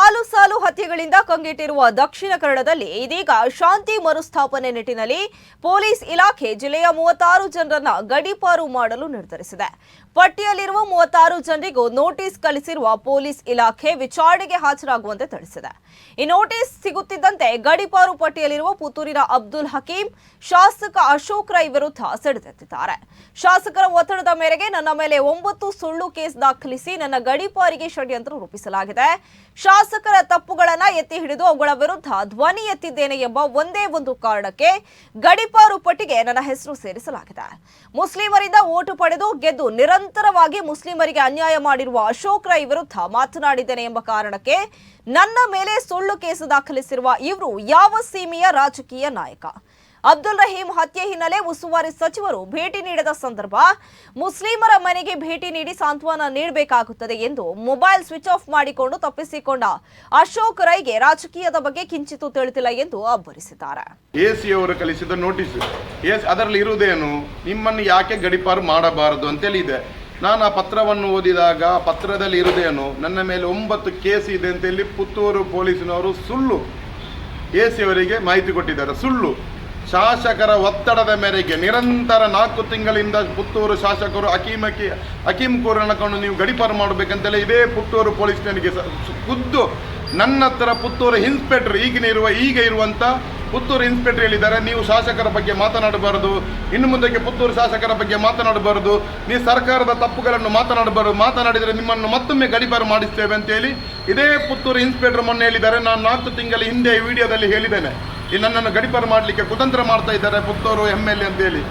ಸಾಲು ಸಾಲು ಹತ್ಯೆಗಳಿಂದ ಕಂಗೆಟ್ಟಿರುವ ದಕ್ಷಿಣ ಕನ್ನಡದಲ್ಲಿ ಇದೀಗ ಶಾಂತಿ ಮರುಸ್ಥಾಪನೆ ನಿಟ್ಟಿನಲ್ಲಿ ಪೊಲೀಸ್ ಇಲಾಖೆ ಜಿಲ್ಲೆಯ ಮೂವತ್ತಾರು ಜನರನ್ನ ಗಡೀಪಾರು ಮಾಡಲು ನಿರ್ಧರಿಸಿದೆ. ಪಟ್ಟಿಯಲ್ಲಿರುವ ಮೂವತ್ತಾರು ಜನರಿಗೂ ನೋಟಿಸ್ ಕಳಿಸಿರುವ ಪೊಲೀಸ್ ಇಲಾಖೆ ವಿಚಾರಣೆಗೆ ಹಾಜರಾಗುವಂತೆ ತಿಳಿಸಿದೆ. ಈ ನೋಟಿಸ್ ಸಿಗುತ್ತಿದ್ದಂತೆ ಗಡೀಪಾರು ಪಟ್ಟಿಯಲ್ಲಿರುವ ಪುತ್ತೂರಿನ ಅಬ್ದುಲ್ ಹಕೀಂ, ಶಾಸಕ ಅಶೋಕ್ ರೈ ವಿರುದ್ಧ ಸೆಡೆದೆತ್ತಿದ್ದಾರೆ. ಶಾಸಕರ ಒತ್ತಡದ ಮೇರೆಗೆ ನನ್ನ ಮೇಲೆ ಒಂಬತ್ತು ಸುಳ್ಳು ಕೇಸ್ ದಾಖಲಿಸಿ ನನ್ನ ಗಡಿಪಾರಿಗೆ ಷಡ್ಯಂತ್ರ ರೂಪಿಸಲಾಗಿದೆ. ಶಾಸಕರ ತಪ್ಪುಗಳನ್ನ ಎತ್ತಿ ಹಿಡಿದು ಅವುಗಳ ವಿರುದ್ಧ ಧ್ವನಿ ಎತ್ತಿದ್ದೇನೆ ಎಂಬ ಒಂದೇ ಒಂದು ಕಾರಣಕ್ಕೆ ಗಡಿಪಾರು ಪಟ್ಟಿಗೆ ನನ್ನ ಹೆಸರು ಸೇರಿಸಲಾಗಿದೆ. ಮುಸ್ಲಿಮರಿಂದ ಓಟು ಪಡೆದು ಗೆದ್ದು ನಿರಂತರವಾಗಿ ಮುಸ್ಲಿಮರಿಗೆ ಅನ್ಯಾಯ ಮಾಡಿರುವ ಅಶೋಕ್ ರೈ ವಿರುದ್ಧ ಮಾತನಾಡಿದ್ದೇನೆ ಎಂಬ ಕಾರಣಕ್ಕೆ ನನ್ನ ಮೇಲೆ ಸುಳ್ಳು ಕೇಸು ದಾಖಲಿಸಿರುವ ಇವರು ಯಾವ ಸೀಮೆಯ ರಾಜಕೀಯ ನಾಯಕ? ಅಬ್ದುಲ್ ರಹೀಂ ಹತ್ಯೆ ಹಿನ್ನೆಲೆ ಉಸ್ತುವಾರಿ ಸಚಿವರು ಭೇಟಿ ನೀಡದ ಸಂದರ್ಭ, ಮುಸ್ಲಿಮರ ಮನೆಗೆ ಭೇಟಿ ನೀಡಿ ಸಾಂತ್ವನ ನೀಡಬೇಕಾಗುತ್ತದೆ ಎಂದು ಮೊಬೈಲ್ ಸ್ವಿಚ್ ಆಫ್ ಮಾಡಿಕೊಂಡು ತಪ್ಪಿಸಿಕೊಂಡ ಅಶೋಕ್ ರೈಗೆ ರಾಜಕೀಯದ ಬಗ್ಗೆ ಕಿಂಚಿತ್ತೂ ತಿಳಿದಿಲ್ಲ ಎಂದು ಅಬ್ಬರಿಸಿದ್ದಾರೆ. ಎಸಿಯವರು ಕಲಿಸಿದ ನೋಟಿಸ್, ಎಸ್, ಅದರಲ್ಲಿ ಇರುವುದೇನು? ನಿಮ್ಮನ್ನು ಯಾಕೆ ಗಡಿಪಾರು ಮಾಡಬಾರದು ಅಂತೇಳಿ ಇದೆ ನಾನು ಆ ಪತ್ರವನ್ನು ಓದಿದಾಗ ಪತ್ರದಲ್ಲಿ ಇರುವುದೇನು? ನನ್ನ ಮೇಲೆ ಒಂಬತ್ತು ಕೇಸ್ ಇದೆ ಅಂತೇಳಿ ಪುತ್ತೂರು ಪೊಲೀಸಿನವರು ಸುಳ್ಳು ಎ ಸಿ ಅವರಿಗೆ ಮಾಹಿತಿ ಕೊಟ್ಟಿದ್ದಾರೆ, ಸುಳ್ಳು. ಶಾಸಕರ ಒತ್ತಡದ ಮೇರೆಗೆ ನಿರಂತರ ನಾಲ್ಕು ತಿಂಗಳಿಂದ ಪುತ್ತೂರು ಶಾಸಕರು ಅಕೀಮ್ ಅಕಿ ಕೂರನಕೊಂಡು ನೀವು ಗಡಿಪಾರು ಮಾಡಬೇಕಂತೇಳಿ ಇದೇ ಪುತ್ತೂರು ಪೊಲೀಸ್ ಠಾಣೆಗೆ ಖುದ್ದು ನನ್ನ ಹತ್ರ ಪುತ್ತೂರು ಇನ್ಸ್ಪೆಕ್ಟರ್ ಈಗಿನ ಇರುವ ಈಗ ಇರುವಂಥ ಪುತ್ತೂರು ಇನ್ಸ್ಪೆಕ್ಟರ್ ಹೇಳಿದ್ದಾರೆ. ನೀವು ಶಾಸಕರ ಬಗ್ಗೆ ಮಾತನಾಡಬಾರದು. ಇನ್ನು ಮುಂದಕ್ಕೆ ಪುತ್ತೂರು ಶಾಸಕರ ಬಗ್ಗೆ ಮಾತನಾಡಬಾರದು. ನೀವು ಸರ್ಕಾರದ ತಪ್ಪುಗಳನ್ನು ಮಾತನಾಡಬಾರದು. ಮಾತನಾಡಿದರೆ ನಿಮ್ಮನ್ನು ಮತ್ತೊಮ್ಮೆ ಗಡಿಪಾರು ಮಾಡಿಸ್ತೇವೆ ಅಂತೇಳಿ ಇದೇ ಪುತ್ತೂರು ಇನ್ಸ್ಪೆಕ್ಟರ್ ಮೊನ್ನೆ ಹೇಳಿದ್ದಾರೆ. ನಾನು ನಾಲ್ಕು ತಿಂಗಳ ಹಿಂದೆ ವಿಡಿಯೋದಲ್ಲಿ ಹೇಳಿದ್ದೇನೆ. ಈ ನನ್ನನ್ನು ಗಡಿಪಾರು ಮಾಡಲಿಕ್ಕೆ ಕುತಂತ್ರ ಮಾಡ್ತಾ ಇದ್ದಾರೆ ಪುತ್ತೂರು ಎಂ ಎಲ್ ಎ ಅಂತೇಳಿ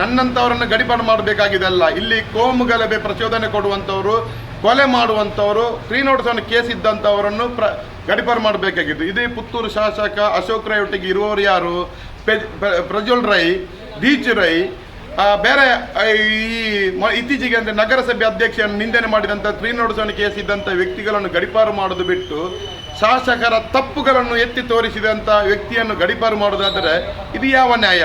ನನ್ನಂಥವರನ್ನು ಗಡಿಪಾರು ಮಾಡಬೇಕಾಗಿದೆ ಅಲ್ಲ. ಇಲ್ಲಿ ಕೋಮು ಗಲಭೆ ಪ್ರಚೋದನೆ ಕೊಡುವಂಥವರು, ಕೊಲೆ ಮಾಡುವಂಥವರು ಫ್ರೀ ನೋಟಿಸನ್ನು ಕೇಸ್ ಇದ್ದಂಥವರನ್ನು ಪ್ರ ಗಡಿಪಾರು ಮಾಡಬೇಕಾಗಿದ್ದು. ಇದೇ ಪುತ್ತೂರು ಶಾಸಕ ಅಶೋಕ್ ರೈ ಒಟ್ಟಿಗೆ ಇರುವವರು ಯಾರು? ಪ್ರಜ್ವಲ್ ರೈ, ದೀಚ್ ರೈ ಬೇರೆ ಈ ಇತ್ತೀಚೆಗೆ ಅಂದರೆ ನಗರಸಭೆ ಅಧ್ಯಕ್ಷರನ್ನು ನಿಂದನೆ ಮಾಡಿದಂಥ ಫ್ರೀ ನೋಟಿಸನ್ನು ಕೇಸ್ ಇದ್ದಂಥ ವ್ಯಕ್ತಿಗಳನ್ನು ಗಡಿಪಾರು ಮಾಡೋದು ಬಿಟ್ಟು ಶಾಸಕರ ತಪ್ಪುಗಳನ್ನು ಎತ್ತಿ ತೋರಿಸಿದಂಥ ವ್ಯಕ್ತಿಯನ್ನು ಗಡಿಪಾರು ಮಾಡೋದಾದರೆ ಇದು ಯಾವ ನ್ಯಾಯ?